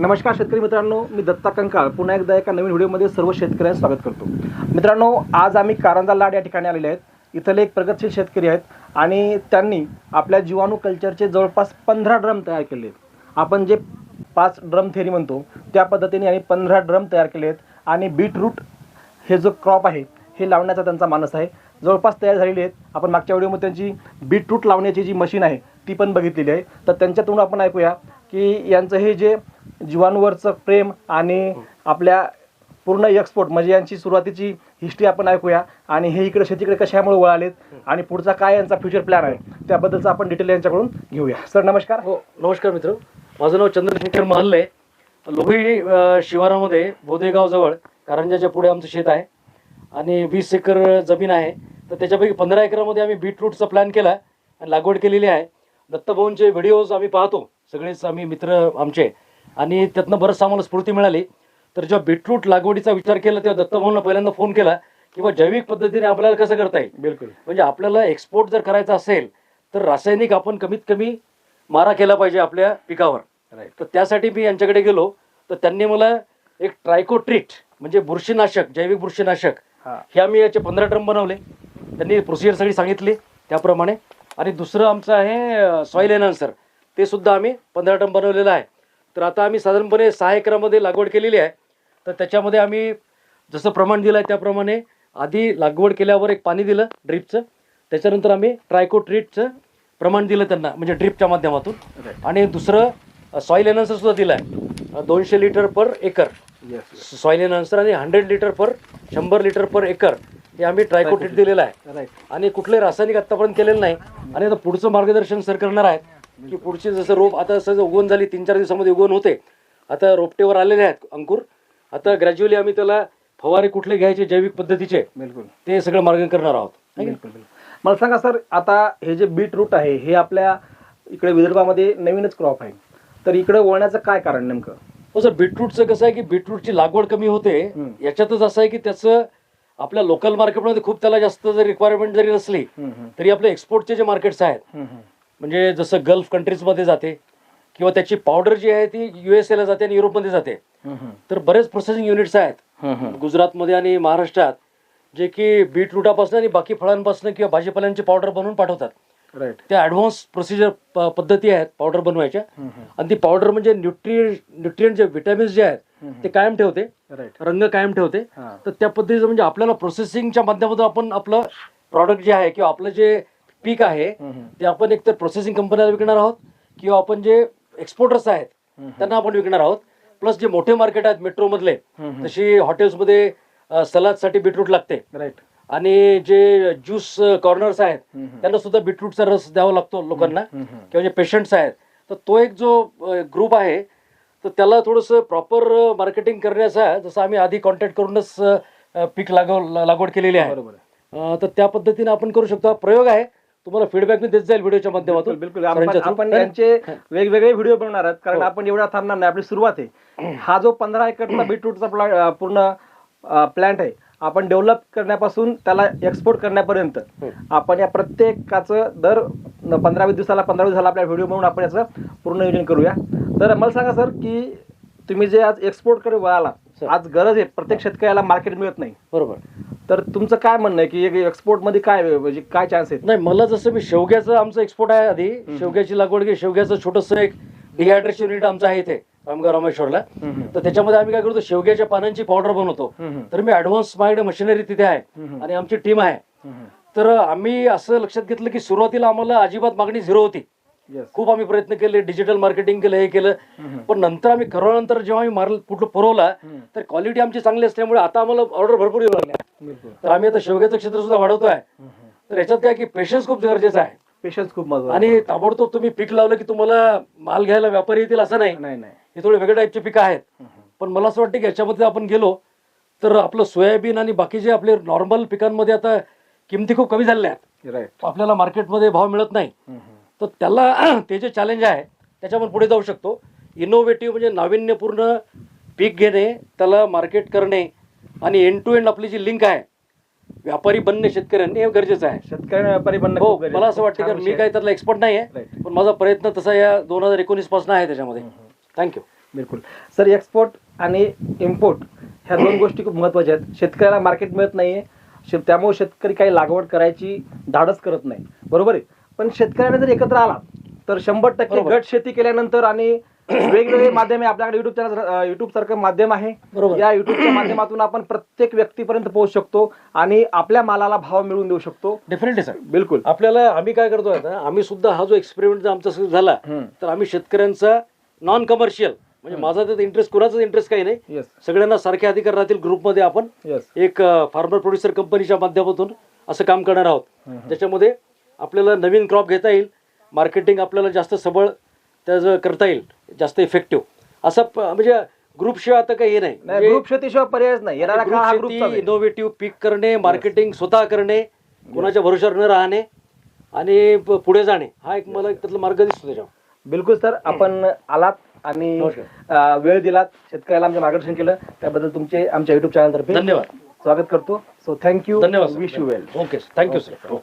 नमस्कार शेतकरी मित्रांनो मी दत्ता कंकाळ. पुन्हा एकदा एका नवीन व्हिडिओमध्ये सर्व शेतकऱ्यांचं स्वागत करतो. मित्रांनो आज आम्ही कारंजा लाड या ठिकाणी आलेले आहेत. इथले एक प्रगतशील शेतकरी आहेत आणि त्यांनी आपल्या जीवाणू कल्चरचे जवळपास पंधरा ड्रम तयार केले आहेत. आपण जे पाच ड्रम थेरी म्हणतो त्या पद्धतीने यांनी पंधरा ड्रम तयार केले आहेत आणि बीटरूट हे जो क्रॉप आहे हे लावण्याचा त्यांचा मानस आहे. जवळपास तयार झालेले आहेत. आपण मागच्या व्हिडिओमध्ये त्यांची बीटरूट लावण्याची जी मशीन आहे ती पण बघितलेली आहे. तर त्यांच्यातून आपण ऐकूया की यांचं हे जे जीवांवरचं प्रेम आणि आपल्या पूर्ण एक्सपोर्ट म्हणजे यांची सुरुवातीची हिस्ट्री आपण ऐकूया. आणि हे इकडे शेतीकडे कशामुळे वळालेत आणि पुढचा काय यांचा फ्युचर प्लॅन आहे त्याबद्दलचा आपण डिटेल यांच्याकडून घेऊया. सर नमस्कार. हो नमस्कार मित्र. माझं नाव चंद्रशेखर महल्ले. लोही शिवारामध्ये बोदेगावजवळ कारंजाच्या पुढे आमचं शेत आहे. आणि वीस एकर जमीन आहे. तर त्याच्यापैकी पंधरा एकरामध्ये आम्ही बीटरूटचा प्लॅन केला आणि लागवड केलेली आहे. दत्तभाऊंचे व्हिडिओज आम्ही पाहतो. सगळेच आम्ही मित्र आमचे. आणि त्यातनं बरंच आम्हाला स्फूर्ती मिळाली. तर जेव्हा बीटरूट लागवडीचा विचार केला तेव्हा दत्तभाऊंना पहिल्यांदा फोन केला किंवा जैविक पद्धतीने आपल्याला कसं करता येईल? बिलकुल. म्हणजे आपल्याला एक्सपोर्ट जर करायचा असेल तर रासायनिक आपण कमीत कमी मारा केला पाहिजे आपल्या पिकावर. राईट तर त्यासाठी मी यांच्याकडे गेलो. तर त्यांनी मला एक ट्रायकोट्रिट म्हणजे बुरशीनाशक जैविक बुरशीनाशक हां. हे आम्ही याचे पंधरा ड्रम बनवले. त्यांनी प्रोसिजर सगळी सांगितली त्याप्रमाणे. आणि दुसरं आमचं आहे सॉईल एनहान्सर ते सुद्धा आम्ही पंधरा ड्रम बनवलेलं आहे. तर आता आम्ही साधारणपणे सहा एकरामध्ये लागवड केलेली आहे. तर त्याच्यामध्ये आम्ही जसं प्रमाण दिलं आहे त्याप्रमाणे आधी लागवड केल्यावर एक पाणी दिलं ड्रीपचं. त्याच्यानंतर आम्ही ट्रायकोट्रीटचं प्रमाण दिलं त्यांना म्हणजे ड्रीपच्या माध्यमातून. आणि दुसरं सॉईल एनहान्सर सुद्धा दिलं आहे दोनशे litre per acre. Soil enhancer आणि हंड्रेड लिटर पर शंभर लिटर पर एकर हे आम्ही ट्रायकोट्रीट दिलेलं आहे. आणि कुठले रासायनिक आतापर्यंत केलेलं नाही. आणि आता पुढचं मार्गदर्शन सर करणार आहेत की पुढचे जसं रोप आता सहज उगवण झाली तीन चार दिवसामध्ये उगवण होते आता रोपटेवर आलेले आहेत अंकुर आता ग्रॅज्युअली आम्ही त्याला फवारे कुठले घ्यायचे जैविक पद्धतीचे बिलकुल ते सगळं मार्ग करणार आहोत? बिलकुल बिलकुल. मला सांगा सर आता हे जे बीट रूट आहे हे आपल्या इकडे विदर्भामध्ये नवीनच क्रॉप आहे तर इकडे वळण्याचं काय कारण नेमकं हो सर बीटरूटचं कसं आहे की बीटरूटची लागवड कमी होते. याच्यातच असं आहे की त्याचं आपल्या लोकल मार्केटमध्ये खूप त्याला जास्त जर रिक्वायरमेंट जरी नसली तरी आपले एक्सपोर्टचे जे मार्केट्स आहेत. म्हणजे जसं गल्फ कंट्रीजमध्ये जाते किंवा त्याची पावडर जी आहे ती युएसएला जाते आणि युरोपमध्ये जाते. तर बरेच प्रोसेसिंग युनिट्स आहेत. गुजरातमध्ये आणि महाराष्ट्रात जे की बीटरूटापासून आणि बाकी फळांपासून किंवा भाजीपाल्यांची पावडर बनवून पाठवतात. राईट त्या ॲडव्हान्स प्रोसिजर पद्धती आहेत पावडर बनवायच्या. आणि ती पावडर म्हणजे न्यूट्रि न्यूट्रियन जे विटॅमिन्स जे आहेत ते कायम ठेवते. रंग कायम ठेवते. तर त्या पद्धतीचं म्हणजे आपल्याला प्रोसेसिंगच्या माध्यमातून आपण आपलं प्रॉडक्ट जे आहे किंवा आपलं जे पीक आहे. ते आपण एकतर प्रोसेसिंग कंपन्याला विकणार आहोत किंवा आपण जे एक्सपोर्टर्स आहेत. त्यांना आपण विकणार आहोत प्लस जे मोठे मार्केट आहेत मेट्रोमधले हम्म, हम्म. तशी हॉटेल्समध्ये सलादसाठी बीटरूट लागते राईट आणि जे ज्यूस कॉर्नर्स आहेत. त्यांना सुद्धा बीटरूटचा रस द्यावा लागतो लोकांना. किंवा जे पेशंट्स आहेत तर तो एक जो ग्रुप आहे तर त्याला थोडंसं प्रॉपर मार्केटिंग करण्याचा जसं आम्ही आधी कॉन्टॅक्ट करूनच पीक लागव लागवड केलेली आहे बरोबर तर त्या पद्धतीने आपण करू शकतो हा प्रयोग आहे तुम्हाला फीडबॅक मी देत जाईल व्हिडिओच्या माध्यमातून बिलकुल आपण है ना? यांचे वेगवेगळे व्हिडिओ बनवणार आहोत कारण हो. आपण एवढा थांबणार नाही आपली सुरुवात आहे हा जो पंधरा एकरचा बीटरूटचा प्लॉट पूर्ण प्लॅन्ट आहे आपण डेव्हलप करण्यापासून त्याला एक्सपोर्ट करण्यापर्यंत हो. आपण या प्रत्येकाचं दर पंधरा वीस दिवसाला पंधरा दिवसाला आपल्या व्हिडिओ बनवून आपण याचं पूर्ण नियोजन करूया तर मला सांगा सर की तुम्ही जे आज एक्सपोर्टकडे वळाला. आज गरज आहे प्रत्येक शेतकऱ्याला मार्केट मिळत नाही बरोबर तर तुमचं काय म्हणणं आहे की एक्सपोर्टमध्ये काय म्हणजे काय चान्स आहेत नाही मला जसं मी शेवग्याचं आमचं एक्सपोर्ट आहे आधी शेवग्याची लागवड घे शेवग्याचं छोटंसं एक डिहायड्रेशन युनिट आमचं आहे इथे रामगाव रामेश्वरला. तर त्याच्यामध्ये आम्ही काय करतो शेवग्याच्या पानांची पावडर बनवतो. तर मी ऍडव्हान्स माझ्याकडे मशिनरी तिथे आहे. आणि आमची टीम आहे तर आम्ही असं लक्षात घेतलं की सुरुवातीला आम्हाला अजिबात मागणी झिरो होती. खूप आम्ही प्रयत्न केले डिजिटल मार्केटिंग केलं हे केलं. पण नंतर आम्ही करोनानंतर जेव्हा आम्ही माल कुठलं पुरवला. तर क्वालिटी आमची चांगली असल्यामुळे आता आम्हाला ऑर्डर भरपूर येऊ लागल्या. तर आम्ही आता शेवग्याचं क्षेत्र सुद्धा वाढवतोय. तर याच्यात काय की पेशन्स खूप गरजेचं आहे. पेशन्स खूप आणि ताबडतोब तुम्ही पीक लावलं की तुम्हाला माल घ्यायला व्यापारी येतील असं नाही. हे थोडे वेगळ्या टाईपचे पिकं आहेत. पण मला असं वाटतं की याच्यामध्ये आपण गेलो तर आपलं सोयाबीन आणि बाकीचे आपले नॉर्मल पिकांमध्ये आता किमती खूप कमी झालेल्या आहेत. आपल्याला मार्केटमध्ये भाव मिळत नाही. तर त्याला ते जे चॅलेंज आहे त्याच्या आपण पुढे जाऊ शकतो. इनोव्हेटिव्ह म्हणजे नाविन्यपूर्ण पीक घेणे त्याला मार्केट करणे आणि एंड टू एंड आपली जी लिंक आहे व्यापारी बनणे शेतकऱ्यांनी हे गरजेचं आहे. शेतकऱ्यांना व्यापारी बनणं हो मला आहे. असं वाटतं की मी काही त्यातला एक्सपर्ट नाही आहे. पण माझा प्रयत्न तसा या दोन हजार एकोणीसपासून आहे त्याच्यामध्ये. थँक्यू बिलकुल. सर एक्सपोर्ट आणि इम्पोर्ट ह्या दोन गोष्टी खूप महत्त्वाच्या आहेत. शेतकऱ्याला मार्केट मिळत नाहीये. शे- त्यामुळे शेतकरी काही लागवड करायची धाडस करत नाही. बरोबर आहे? पण शेतकऱ्याने जर एकत्र आला तर शंभर टक्के बरोबर. गट शेती केल्यानंतर आणि वेगवेगळे माध्यम आहे आपल्याकडे युट्यूब चॅनल युट्यूब सारखं माध्यम आहे. बरोबर. या युट्यूबच्या माध्यमातून आपण प्रत्येक व्यक्तीपर्यंत पोहोचू शकतो आणि आपल्या मालाला भाव मिळवून देऊ शकतो. डेफिनेटली सर बिलकुल. आपल्याला आम्ही काय करतो आता आम्ही सुद्धा हा जो एक्सपेरिमेंट आमचा सुरू झाला हम्म. तर आम्ही शेतकऱ्यांचा नॉन कमर्शियल म्हणजे माझा त्यात इंटरेस्ट कुणाचाच इंटरेस्ट काही नाही. येस सगळ्यांना सारखे अधिकार राहतील ग्रुपमध्ये आपण. येस एक फार्मर प्रोड्युसर कंपनीच्या माध्यमातून असं काम करणार आहोत. हम्म. आपल्याला नवीन क्रॉप घेता येईल. मार्केटिंग आपल्याला जास्त सबळ त्याचं करता येईल. जास्त इफेक्टिव्ह असं म्हणजे ग्रुपशिवाय आता काही हे नाही. नाही म्हणजे ग्रुप शेतीशिवाय पर्यायच नाही. ग्रुप शेती इनोव्हेटिव्ह पीक करणे मार्केटिंग स्वतः करणे कोणाच्या भरोशावर न राहणे आणि पुढे जाणे. हा एक मला एक त्यातला मार्ग दिसतो त्याच्यावर. बिलकुल सर. आपण आलात आणि वेळ दिलात. शेतकऱ्याला आमचे मार्गदर्शन केलं. त्याबद्दल तुमचे आमच्या युट्यूब चॅनल तर्फे धन्यवाद. स्वागत करतो. सो थँक्यू धन्यवाद wish you well okay thank you sir